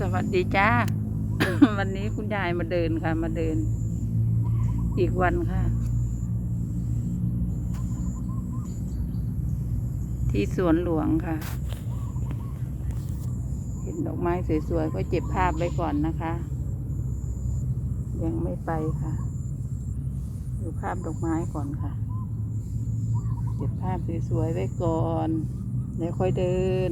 สวัสดีจ้า วันนี้คุณยายมาเดินค่ะ มาเดิน อีกวันค่ะ ที่สวนหลวงค่ะ เห็นดอกไม้สวยๆ ก็เก็บภาพไว้ก่อนนะคะ ยังไม่ไปค่ะ ดูภาพดอกไม้ก่อนค่ะ เก็บภาพสวยๆไว้ก่อน แล้วค่อยเดิน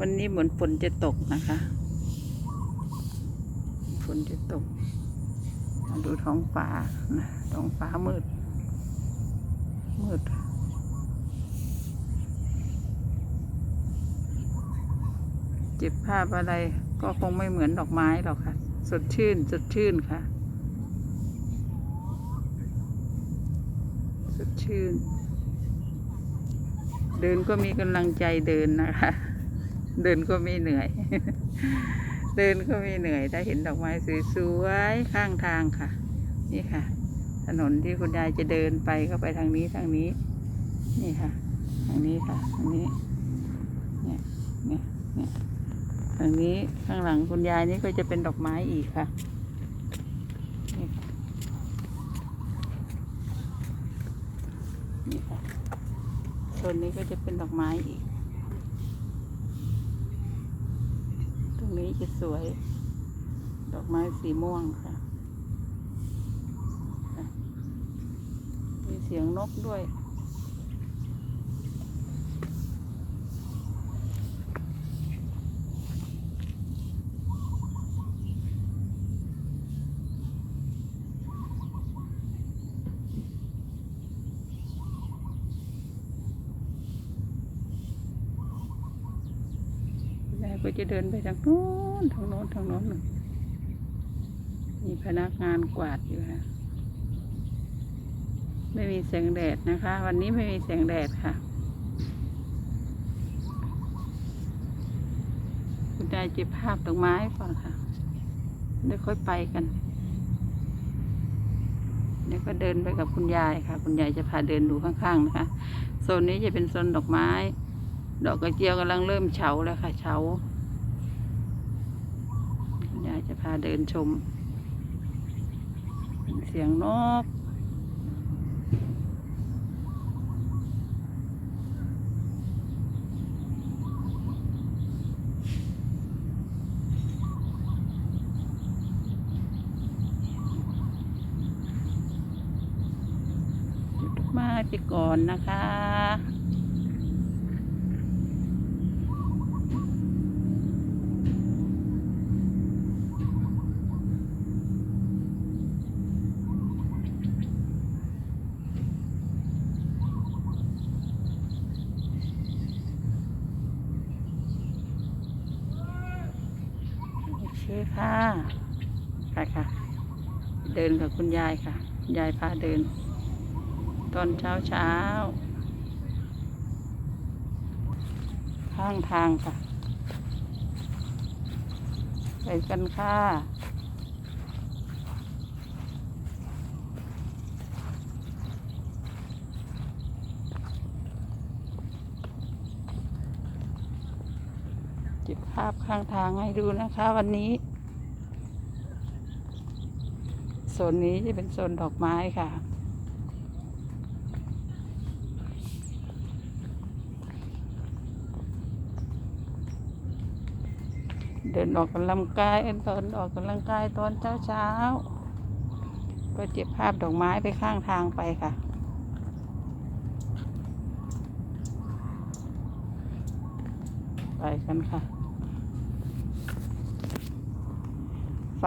วันนี้เหมือนฝนจะตกนะคะ ฝนจะตก มาดูท้องฟ้านะท้องฟ้ามืด มืด เจ็บภาพอะไรก็คงไม่เหมือนดอกไม้หรอกค่ะ สดชื่น สดชื่นค่ะ สดชื่น เดินก็มีกำลังใจเดินนะคะ เดินก็ไม่เหนื่อย เดินก็ไม่เหนื่อย ถ้าเห็นดอกไม้สวยๆข้างทางค่ะ นี่ค่ะ ถนนที่คุณยายจะเดินไปก็ไปทางนี้ทางนี้ นี่ค่ะ ทางนี้ค่ะทางนี้เนี่ยเนี่ยเนี่ยทางนี้ข้างหลังคุณยายนี่ก็จะเป็นดอกไม้อีกค่ะนี่ค่ะนี่ค่ะโซนนี้ก็จะเป็นดอกไม้อีก ตรง นี้จะสวย ดอกไม้สีม่วงค่ะ มีเสียงนกด้วย ก็จะเดินไปทางโน้นทางโน้นทางโน้นน่ะมีพนักงานกวาดอยู่ค่ะไม่มีแสงแดดนะคะ วันนี้ไม่มีแสงแดดค่ะ คุณยายเก็บภาพดอกไม้ก่อนค่ะเดี๋ยวค่อยไปกันเดี๋ยวก็เดินไปกับคุณยายค่ะ คุณยายจะพาเดินดูข้างๆนะคะโซนนี้จะเป็นโซนดอกไม้ ดอกกระเจียวกำลังเริ่มเฉาแล้วค่ะเฉา จะพาเดินชม เสียงนกจุดดอกมาไปก่อนนะคะ โอ เคค่ะ ไปค่ะ เดินกับคุณยายค่ะ ยายพาเดิน ตอนเช้าเช้า ข้างทางค่ะ ไปกันค่ะ เก็บภาพข้างทางให้ดูนะคะ วันนี้โซนนี้จะเป็นโซนดอกไม้ค่ะ เดินออกกำลังกายตอนออกกำลังกายตอนเช้าเช้าๆก็เก็บภาพดอกไม้ไปข้างทางไปค่ะไปกันค่ะ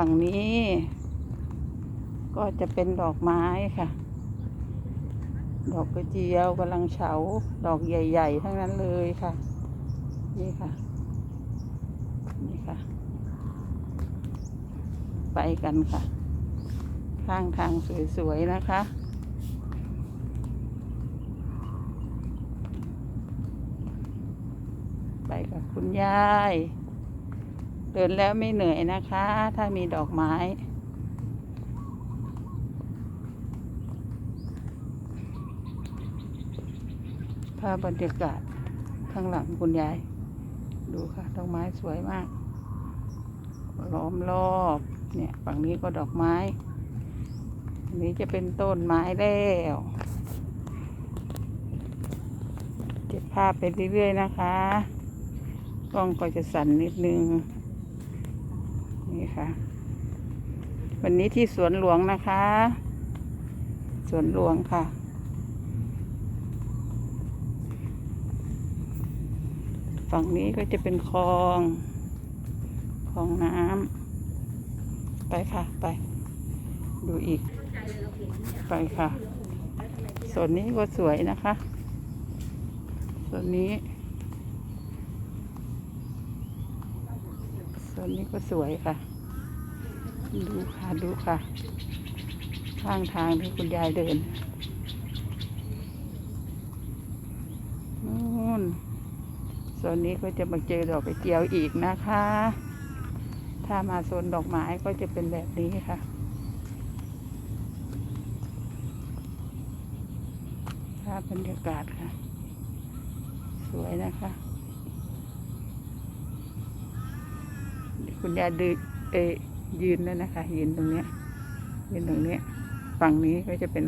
ฝั่งนี้ ก็จะเป็นดอกไม้ค่ะ ดอกกระเจียวกำลังเฉา ดอกใหญ่ ๆ ทั้งนั้นเลยค่ะ นี่ค่ะ นี่ค่ะ ไปกันค่ะ ข้างทางสวย ๆ นะคะไปกับคุณยาย เดินแล้วไม่เหนื่อยนะคะ ถ้ามีดอกไม้ภาพบรรยากาศข้างหลังคุณยาย ดูค่ะ ดอกไม้สวยมาก ล้อมรอบ เนี่ยฝั่งนี้ก็ดอกไม้อันนี้จะเป็นต้นไม้แล้วเก็บภาพไปเรื่อยๆนะคะ กล้องก็จะสั่นนิดนึง นี่ค่ะ วันนี้ที่สวนหลวงนะคะ สวนหลวงค่ะ ฝั่งนี้ก็จะเป็นคลองคลองน้ำไปค่ะไป ดูอีก ไปค่ะส่วนนี้ก็สวยนะคะ ส่วนนี้ ส่วนนี้ก็สวยค่ะ ดูค่ะดูค่ะ ข้างทางที่คุณยายเดินนู่นส่วนนี้ก็จะมาเจอดอกกระเจียวอีกนะคะ ถ้ามาโซนดอกไม้ก็จะเป็นแบบนี้ค่ะภาพบรรยากาศค่ะ สวยนะคะ คุณยายดืเอยยืนแล้วนะคะ ยืนตรงเนี้ยยืนตรงเนี้ยฝั่งนี้ก็จะเป็น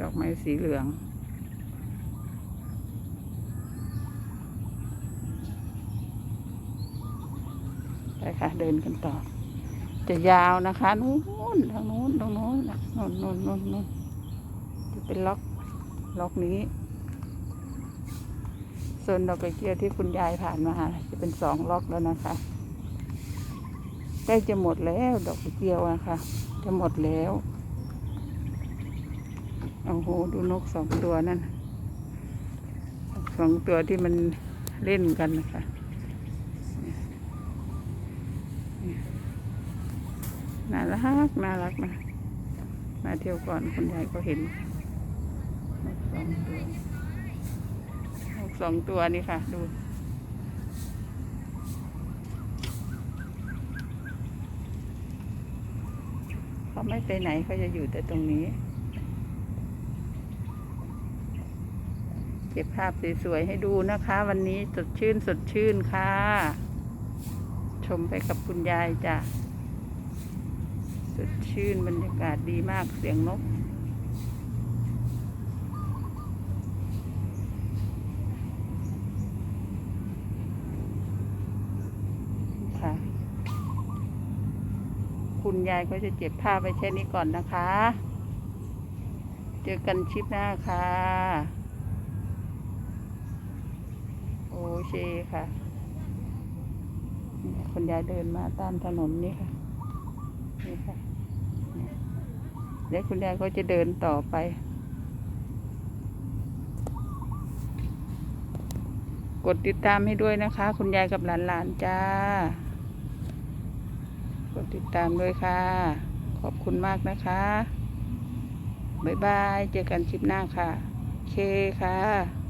ดอกไม้สีเหลืองไปค่ะ เดินกันต่อ จะยาวนะคะนู้นทางนู้นตรงนู้นน่ะนู้นนู้นนู้นนู้นจะเป็นล็อกล็อกนี้ ส่วนดอกกระเจียวที่คุณยายผ่านมาจะเป็นสองล็อกแล้วนะคะใกล้จะหมดแล้วดอกกระเจียวนะคะ จะหมดแล้วโอ้โหดูนกสองตัวนั่นสองตัวที่มันเล่นกันนะคะน่ารักน่ารักนะมาเที่ยวก่อนคุณยายก็เห็นสองตัว สองตัวนี่ค่ะ ดู เขาไม่ไปไหนเขาจะอยู่แต่ตรงนี้ เก็บภาพสวยๆให้ดูนะคะ วันนี้สดชื่นสดชื่นค่ะ ชมไปกับคุณยายจ้ะสดชื่นบรรยากาศดีมากเสียงนก ค่ะ คุณยายก็จะเจ็บภาไปแค่นี้ก่อนนะคะ เจอกันคลิปหน้าค่ะ โอเคค่ะ คุณยายเดินมาตามถนนนี่ค่ะ นี่ค่ะ เดี๋ยวคุณยายก็จะเดินต่อไป กดติดตามให้ด้วยนะคะ คุณยายกับหลานๆจ้า กดติดตามด้วยค่ะ ขอบคุณมากนะคะ บ๊ายบาย เจอกันคลิปหน้าค่ะ เคค่ะ